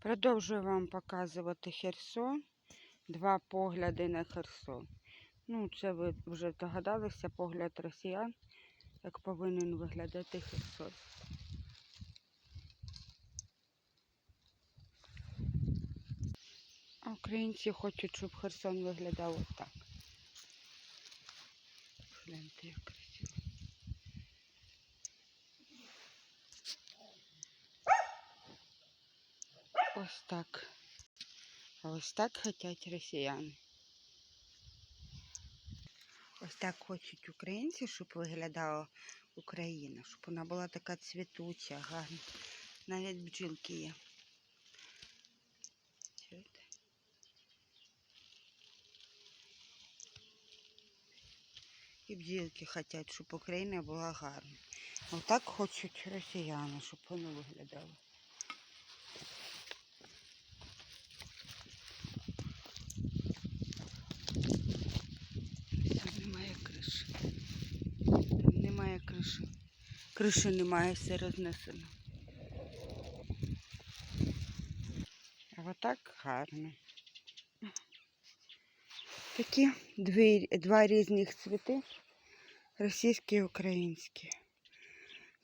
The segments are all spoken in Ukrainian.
Продовжую вам показувати Херсон. Два погляди на Херсон. Ну, це ви вже догадалися, погляд росіян, як повинен виглядати Херсон. Українці хочуть, щоб Херсон виглядав отак. Гляньте, як красиво. Ось так. Ось так хочуть росіяни. Ось так хочуть українці, щоб виглядала Україна, щоб вона була така цвітуча, гарна. Навіть бджілки є. І бджілки хочуть, щоб Україна була гарна. Отак хочуть росіяни, щоб воно виглядало. Все, немає криші. Немає криші. Криші немає, все рознесено. А отак гарно. Такі дві, два різних цвіти. Російські і українські.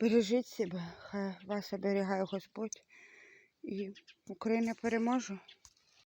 Бережіть себе, хай вас оберігає Господь. І Україна переможе.